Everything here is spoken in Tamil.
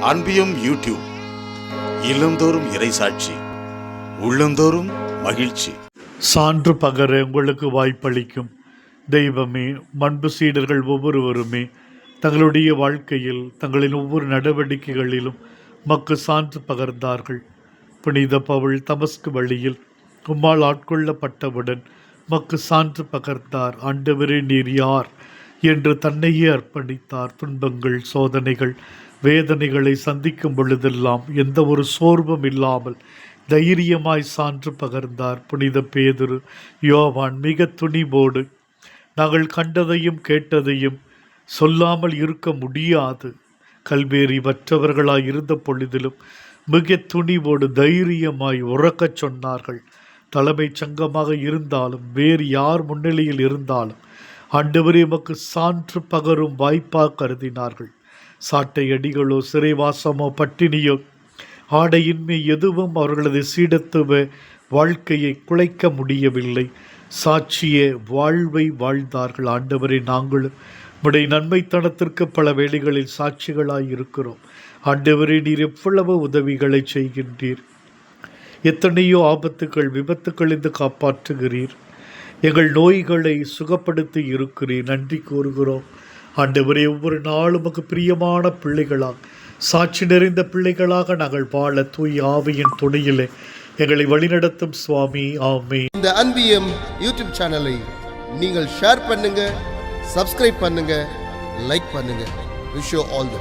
அன்பியும் யூடியூப் இல்லந்தோறும் இறைசாட்சி உள்ளந்தோறும் மகிழ்ச்சி. சான்று பகர உங்களுக்கு வாய்ப்பளிக்கும். தெய்வமே மண்பு சீடர்கள் ஒவ்வொருவருமே தங்களுடைய வாழ்க்கையில் தங்களின் ஒவ்வொரு நடவடிக்கைகளிலும் மக்கு சான்று பகர்ந்தார்கள். புனித பவுல் தமஸ்கு வழியில் உம்மால் ஆட்கொள்ளப்பட்டவுடன் மக்கு சான்று பகர்ந்தார். ஆண்டவரே நீர் யார்? என்று தன்னையே அர்ப்பணித்தார். துன்பங்கள் சோதனைகள் வேதனைகளை சந்திக்கும் பொழுதெல்லாம் எந்த ஒரு சோர்வும் இல்லாமல் தைரியமாய் சான்று பகர்ந்தார் புனித பேதுரு. யோவான் மிக துணிவோடு நாங்கள் கண்டதையும் கேட்டதையும் சொல்லாமல் இருக்க முடியாது. கல்வேறி மற்றவர்களாய் இருந்த பொழுதிலும் மிக துணிவோடு தைரியமாய் உறக்கச் சொன்னார்கள். தலைமைச் சங்கமாக இருந்தாலும் வேறு யார் முன்னிலையில் இருந்தாலும் ஆண்டவரே எமக்கு சான்று பகரும் வாய்ப்பாக கருதினார்கள். சாட்டையடிகளோ சிறைவாசமோ பட்டினியோ ஆடையின்மை எதுவும் அவர்களது சீடத்துவ வாழ்க்கையை குலைக்க முடியவில்லை. சாட்சிய வாழ்வை வாழ்ந்தார்கள் ஆண்டவரை நாங்களும். உடைய நன்மைத்தனத்திற்கு பல வேளைகளில் சாட்சிகளாய் இருக்கிறோம் ஆண்டவரே நீர் எவ்வளவு உதவிகளை செய்கின்றீர். எத்தனையோ ஆபத்துகள் விபத்துக்களிருந்து காப்பாற்றுகிறீர். எங்கள் நோய்களை சுகப்படுத்தி இருக்கிறீர். நன்றி கூறுகிறோம். ஆண்டவரே ஒவ்வொரு நாளும் உமக்கு பிரியமான பிள்ளைகளாக சாட்சி நிறைந்த பிள்ளைகளாக நாங்கள் வாழ தூய் ஆவியின் துணையிலே. எங்களை வழிநடத்தும் சுவாமி ஆமே இந்த அன்பியம் யூடியூப் சேனலை நீங்கள் ஷேர் பண்ணுங்க சப்ஸ்கிரைப் பண்ணுங்க லைக் பண்ணுங்க. Wish all the